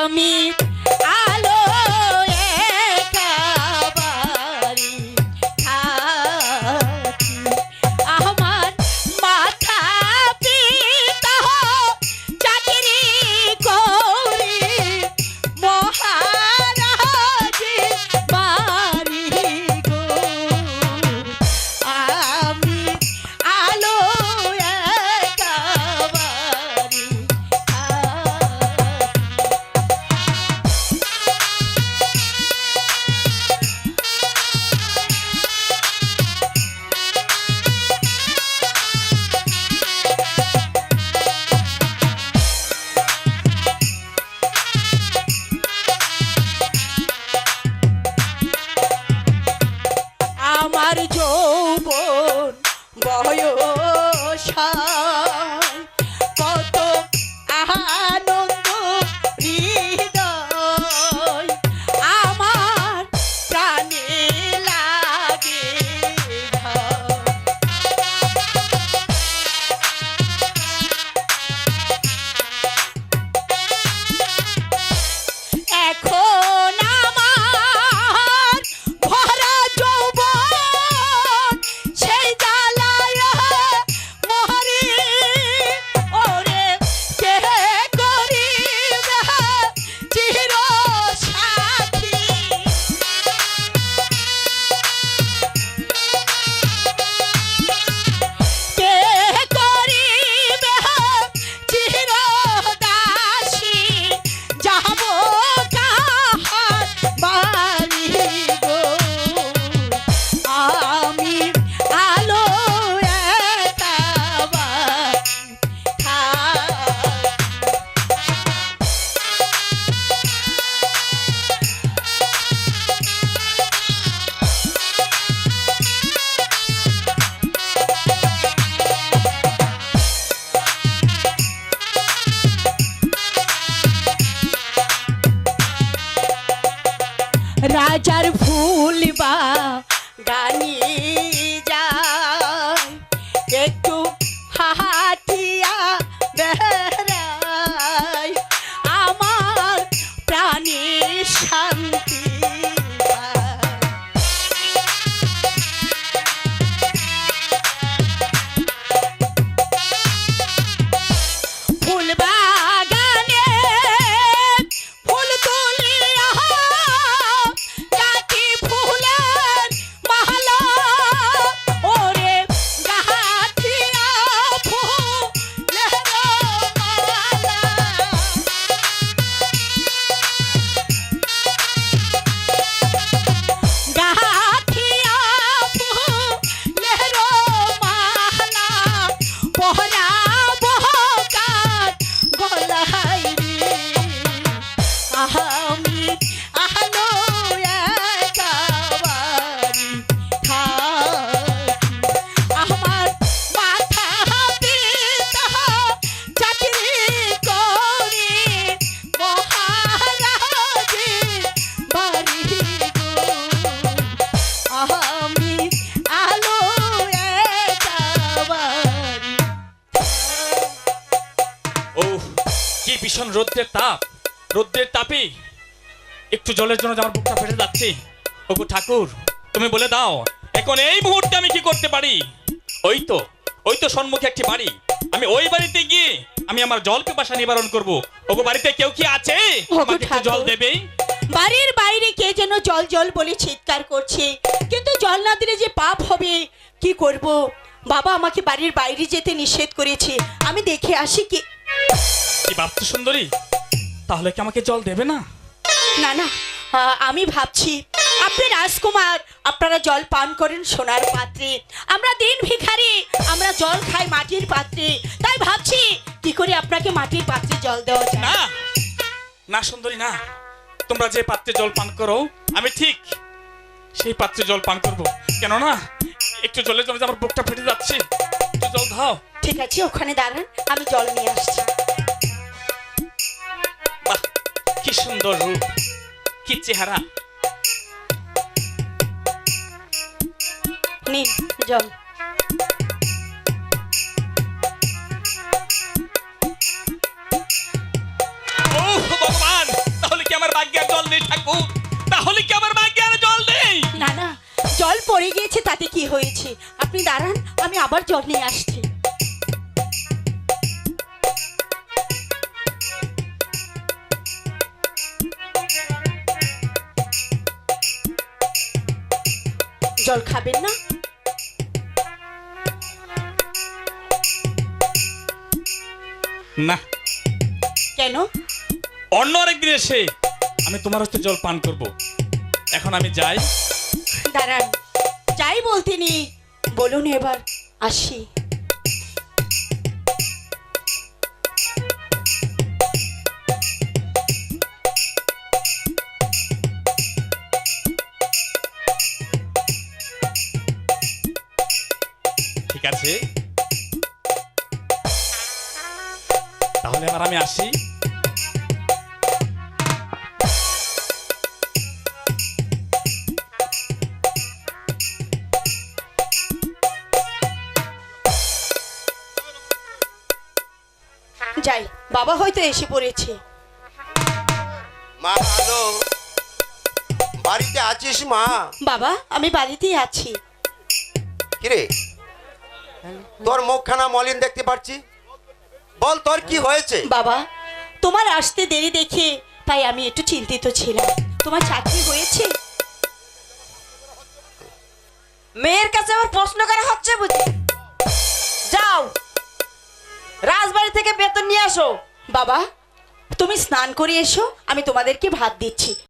আমি ফুল বা গানি ভীষণ রৌদ্রের তাপ রৌদ্রের তাপে একটু জলের জন্য আমার বুকটা ফেটে যাচ্ছে। ওগো ঠাকুর তুমি বলে দাও এখন এই মুহূর্তে আমি কি করতে পারি? ওই তো ওই তো সম্মুখে একটি বাড়ি। আমি ওই বাড়িতে গিয়ে আমি আমার জল পিপাসা নিবারণ করব। ওগো বাড়িতে কেউ কি আছে? আমাকে একটু জল দেবে বাড়ির বাইরে কে যেন জল জল বলে চিৎকার করছে। কিন্তু জল না দিলে যে পাপ হবে কি করব? বাবা আমাকে বাড়ির বাইরে যেতে নিষেধ করেছে। আমি দেখে আসি কি কি ভাবছ সুন্দরী? তাহলে কি আমাকে জল দেবে না? না না আমি ভাবছি আপনি রাজকুমার আপনারা জল পান করেন সোনার পাত্রে। আমরা দিন ভিখারি আমরা জল খাই মাটির পাত্রে। তাই ভাবছি কি করে আপনাকে মাটির পাত্রে জল দেওয়া যায়? না না সুন্দরী না। তোমরা যে পাত্রে জল পান করো আমি ঠিক সেই পাত্রে জল পান করব। কেন না একটু জলের জন্য আমার বুকটা ফেটে যাচ্ছে। একটু জল দাও। ঠিক আছে ওখানে দাঁড়ান আমি জল নিয়ে আসছি। কি সুন্দর রূপ কি চেহারা। নিন জল। ও ভগবান ভাগ্যে জল নেই ঠাকুর? তাহলে কি আমার ভাগ্যে আর জল নেই? না না জল পড়ে গিয়েছে তাতে কি হয়েছে? আপনি দাঁড়ান আমি আবার জল নিয়ে আসছি। জল খাবেন না? না। কেন? অন্য আরেকদিন এসে আমি তোমার হচ্ছে জল পান করব। এখন আমি যাই। দাঁড়ান যাই বলতিনি বলুন এবার আসি। তাহলে এবার আমি আসি। যাই বাবা হয়তো এসে পড়েছে। মা হ্যালো বাড়িতে আছিস মা? বাবা আমি বাড়িতেই আছি। কিরে? তোর মুখখানা মলিন দেখতে পাচ্ছি বল তোর কি হয়েছে? বাবা তোমার আসতে দেরি দেখে তাই আমি একটু চিন্তিত ছিলাম। তোমার চাকরি হয়েছে? মেয়ের কাছে আবার প্রশ্ন করা হচ্ছে বুঝি? যাও রাজবাড়ি থেকে বেতন নিয়ে আসো। বাবা তুমি স্নান করে এসো আমি তোমাদেরকে ভাত দিচ্ছি।